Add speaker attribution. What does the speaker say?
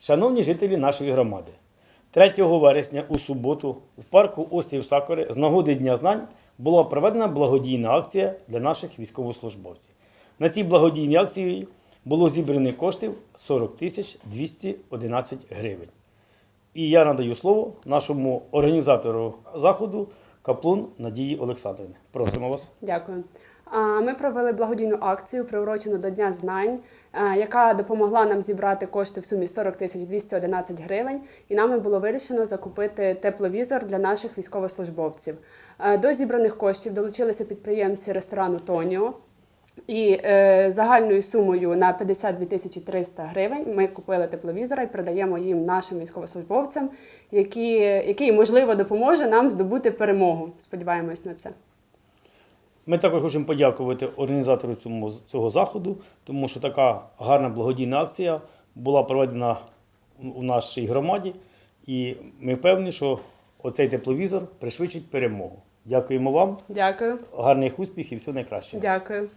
Speaker 1: Шановні жителі нашої громади, 3 вересня у суботу в парку Острів Сакори з нагоди Дня знань була проведена благодійна акція для наших військовослужбовців. На цій благодійній акції було зібрано коштів 40 тисяч 211 гривень. І я надаю слово нашому організатору заходу Каплун Надії Олександрівни. Просимо вас.
Speaker 2: Дякую. Ми провели благодійну акцію, приурочену до Дня знань, яка допомогла нам зібрати кошти в сумі 40 тисяч 211 гривень. І нами було вирішено закупити тепловізор для наших військовослужбовців. До зібраних коштів долучилися підприємці ресторану Тоніо. І е, загальною сумою на 52 тисячі 300 гривень ми купили тепловізора і продаємо їм нашим військовослужбовцям, які, який можливо допоможе нам здобути перемогу. Сподіваємось на це.
Speaker 1: Ми також хочемо подякувати організатору цьому, цього заходу, тому що така гарна благодійна акція була проведена у нашій громаді, і ми впевнені, що оцей тепловізор пришвидшить перемогу. Дякуємо вам,
Speaker 2: Дякую.
Speaker 1: гарних успіхів і всього найкращого.
Speaker 2: Дякую.